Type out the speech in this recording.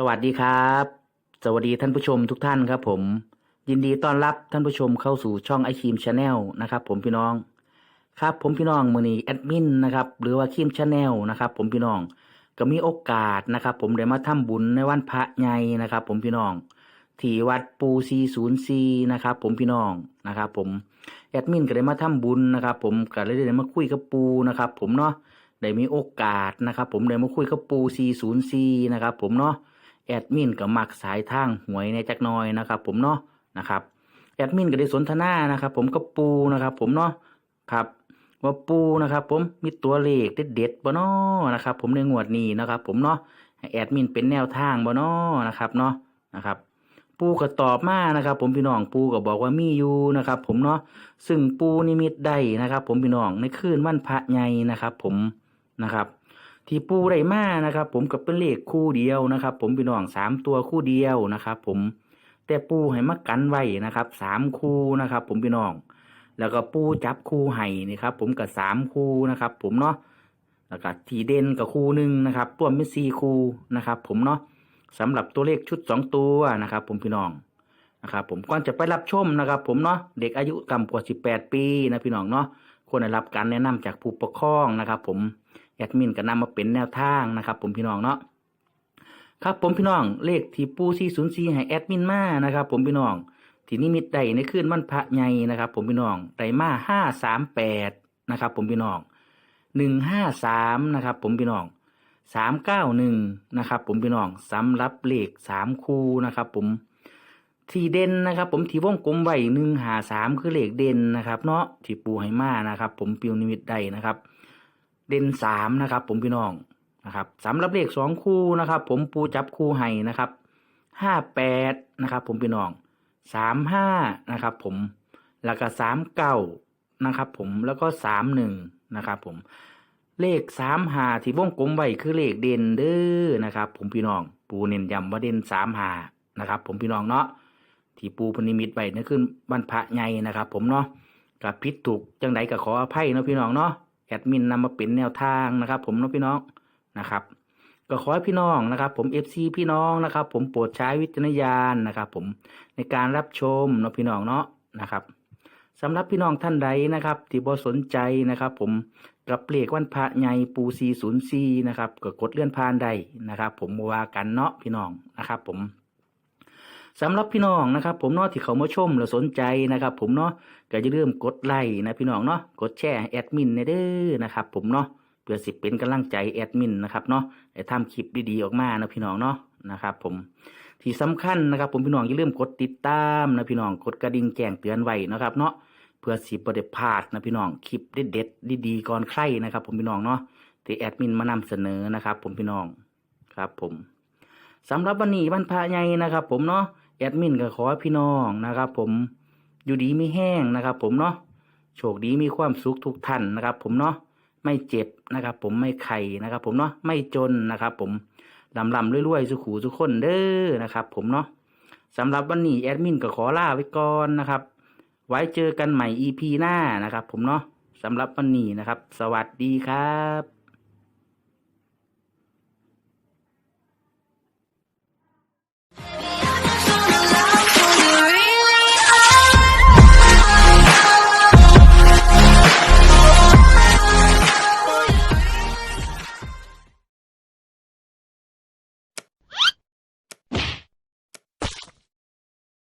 สวัสดีครับ สวัสดีท่านผู้ชมทุกท่านครับผม ยินดีต้อนรับท่านผู้ชมเข้าสู่ช่องไอคิมชาแนลนะครับ ผมพี่น้อง ครับผมพี่น้องมือนี้แอดมินนะครับหรือว่าคิมชาแนลนะครับ ผมพี่น้องก็มีโอกาสนะครับ ผมได้มาทำบุญในวันพระใหญ่นะครับ ผมพี่น้องที่วัดปูซีศูนย์ซีนะครับ ผมพี่น้องนะครับ ผมแอดมินก็ได้มาทำบุญนะครับ ผมก็เลยได้มาคุยกับปูนะครับ ผมเนาะได้มีโอกาสนะครับ ผมได้มาคุยกับปูซีศูนย์ซีนะครับ ผมเนาะ แอดมินก็มักสายทางหวยในจักน้อยนะครับ ผมเนาะนะครับแอดมินก็ได้สนทนานะครับ ผมกับปูนะครับ ผมเนาะครับว่าปูนะครับ ผมมีตัวเลขเด็ดๆบ่เนาะนะครับ ผมในงวดนี้นะครับ ผมเนาะแอดมินเป็นแนวทางบ่เนาะนะครับเนาะนะครับปูก็ตอบมานะครับ ผมพี่น้องปูก็บอกว่ามีอยู่นะครับ ผมเนาะซึ่งปูนิมิตได้นะครับ ผมพี่น้องในคืนวันพระใหญ่นะครับ ผมนะครับ ที่ปูได้มานะครับ ผมกับเป็นเลขคู่เดียวนะครับ ผมพี่น้องสามตัวคู่เดียวนะครับ ผมแต่ปูให้มากันไว้นะครับสามคู่นะครับ ผมพี่น้อง แล้วก็ปูจับคู่ให้นี่ครับ ผมกับสามคู่นะครับ ผมเนาะแล้วก็ทีเด่นกับคู่หนึ่งนะครับรวมเป็นสี่คู่นะครับ ผมเนาะสำหรับตัวเลขชุดสองตัวนะครับ ผมพี่น้องนะครับ ผมก่อนจะไปรับชมนะครับ ผมเนาะเด็กอายุต่ำกว่าสิบแปดปีนะพี่น้องเนาะควรได้รับการแนะนำจากผู้ปกครองนะครับ ผม แอดมินก็นำมาเป็นแนวทางนะครับผมพี่น้องเนาะครับผมพี่น้องเลขที่ปูซีศูนย์ซีให้แอดมินมานะครับผมพี่น้องที่นิมิตได้ในคืนวันพระใหญ่นะครับ ผมพี่น้องได้มาห้าสามแปดนะครับ ผมพี่น้องหนึ่งห้าสามนะครับ ผมพี่น้องสามเก้าหนึ่งนะครับ ผมพี่น้องสำหรับเลขสามคูนะครับ ผมที่เด่นนะครับ ผมที่วงกลมไว้หนึ่งหาสามคือเลขเด่นนะครับ เนาะที่ปูให้มานะครับ ผมปิวนิมิตได้นะครับ เด่นสามนะครับ ผมพี่น้องนะครับสำหรับเลขสองคู่นะครับ ผมปูจับคู่ให้นะครับห้าแปดนะครับ ผมพี่น้องสามห้านะครับ ผมแล้วก็สามเก้านะครับ ผมแล้วก็สามหนึ่งนะครับ ผมเลขสามหาที่วงกลมไว้คือเลขเด่นเด้อนะครับ ผมพี่น้อง ปูเน้นย้ำว่าเด่นสามหานะครับ ผมพี่น้องเนาะที่ปูพนิมิตไว้นั่นคือวันพระใหญ่นะครับ ผมเนาะกับพิษถูกจังใดก็ขออภัยเนาะพี่น้องเนาะ แอดมินนำมาเป็นแนวทางนะครับ ผมน้องพี่น้องนะครับ ก็ขอให้พี่น้องนะครับ ผมเอฟซีพี่น้องนะครับ ผมโปรดใช้วิจารณญาณนะครับ ผมในการรับชมเนาะพี่น้องเนาะนะครับสำหรับพี่น้องท่านใดนะครับ ที่บ่สนใจนะครับ ผมกับเลขวันพระใหญ่ปูซีศูนย์ซีนะครับก็กดเลื่อนผ่านได้นะครับ ผมว่ากันเนาะพี่น้องนะครับ ผม สำหรับพี่น้องนะครับ ผมเนาะที่เขามาชมแล้วสนใจนะครับ ผมเนาะก็จะเริ่าลืมกดไลค์นะพี่น้องเนาะกดแชร์แอดมินในเด้อนะครับ ผมเนาะเพื่อสิเป็นกำลังใจแอดมินนะครับเนาะให้ทำคลิปดีๆออกมานะพี่น้องเนาะนะครับ ผมที่สำคัญนะครับ ผมพี่น้องอย่าลืมกดติดตามนะพี่น้องกดกระดิ่งแจ้งเตือนไว้นะครับ เนาะเพื่อสิบได้พลาดนะพี่น้องคลิปเด็ดๆดีๆก่อนใครนะครับ ผมพี่น้องเนาะที่แอดมินมานำเสนอนะครับ ผมพี่น้องครับ ผมสำหรับวันนี้วันพระใหญ่นะครับ ผมเนาะ แอดมินก็ขอพี่น้องนะครับ ผมอยู่ดีไม่แห้งนะครับ ผมเนาะโชคดีมีความสุขทุกท่านนะครับ ผมเนาะไม่เจ็บนะครับ ผมไม่ไข่นะครับ ผมเนาะไม่จนนะครับ ผมลำลำรวยๆสุขูสุขคนเด้อนะครับ ผมเนาะสำหรับวันนี้แอดมินก็ขอลาไว้ก่อนนะครับ ไว้เจอกันใหม่ EP หน้านะครับ ผมเนาะสำหรับวันนี้นะครับ สวัสดีครับ